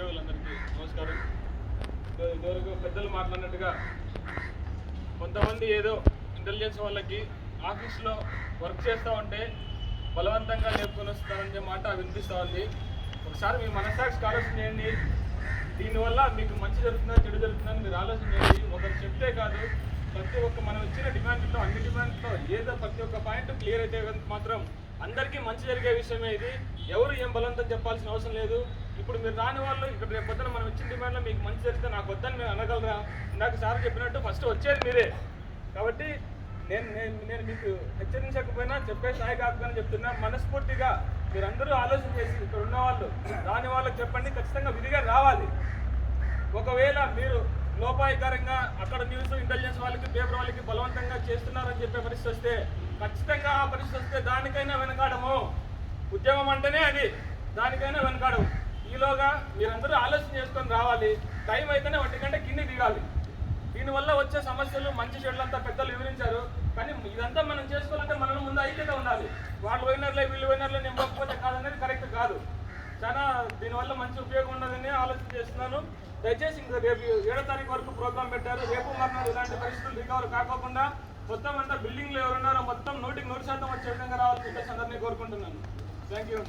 ఉద్యోగులందరికీ నమస్కారం. ఇదో- ఇదివరకు పెద్దలు మాట్లాడినట్టుగా కొంతమంది ఏదో ఇంటెలిజెన్స్ వాళ్ళకి ఆఫీస్లో వర్క్ చేస్తూ ఉంటే బలవంతంగా నేర్పుకొని వస్తారనే మాట వినిపిస్తూ ఉంది. ఒకసారి మీ మనస్సాక్షి ఆలోచన చేయండి. దీనివల్ల మీకు మంచి జరుగుతుందా చెడు జరుగుతుందని మీరు ఆలోచన చేయండి. ఒకరు చెప్తే కాదు ప్రతి ఒక్క మనం ఇచ్చిన డిమాండ్లో అన్ని డిమాండ్లో ఏదో ప్రతి ఒక్క పాయింట్ క్లియర్ అయితే మాత్రం అందరికీ మంచి జరిగే విషయమే ఇది. ఎవరు ఏం బలవంతం చెప్పాల్సిన అవసరం లేదు. ఇప్పుడు మీరు రాని వాళ్ళు ఇక్కడ రేపు పొద్దున మనం ఇచ్చిన డిమాండ్లో మీకు మంచి జరిగితే నాకు వద్దని మీరు అనగలరా? నాకు సార్ చెప్పినట్టు ఫస్ట్ వచ్చేది మీరే. కాబట్టి నేను నేను నేను మీకు హెచ్చరించకపోయినా చెప్పే స్థాయి కాకపోయినా చెప్తున్నా మనస్ఫూర్తిగా మీరందరూ ఆలోచన చేసి ఇక్కడ ఉన్న వాళ్ళు రాని వాళ్ళకి చెప్పండి ఖచ్చితంగా విధిగా రావాలి. ఒకవేళ మీరు లోపాయకరంగా అక్కడ న్యూస్ ఇంటెలిజెన్స్ వాళ్ళకి పేపర్ వాళ్ళకి బలవంతంగా చేస్తున్నారని చెప్పే పరిస్థితి వస్తే ఖచ్చితంగా ఆ పరిస్థితి వస్తే దానికైనా వెనకాడము. ఉద్యమం అంటేనే అది. దానికైనా వెనకాడము. ఈలోగా మీరందరూ ఆలోచన చేసుకొని రావాలి. టైం అయితేనే ఒంటి గంట కింది దిగాలి. దీనివల్ల వచ్చే సమస్యలు మంచి చెడులంతా పెద్దలు వివరించారు. కానీ ఇదంతా మనం చేసుకోవాలంటే మనం ముందు ఐక్యత ఉండాలి. వాళ్ళు పోయినర్లే వీళ్ళు పోయినర్లే నేను పోకపోతే కాదనేది కరెక్ట్ కాదు. చాలా దీనివల్ల మంచి ఉపయోగం ఉన్నదని ఆలోచన చేస్తున్నాను. దయచేసి ఇంకా రేపు ఏడో తారీఖు వరకు ప్రోగ్రామ్ పెట్టారు. రేపు మర్నాడు ఇలాంటి పరిస్థితులు రికవర్ కాకోకుండా మొత్తం అంతా బిల్డింగ్లు ఎవరున్నారో మొత్తం నూటికి నూరు శాతం వచ్చే విధంగా రావాలని చెప్పేసి అందరినీ కోరుకుంటున్నాను. Thank you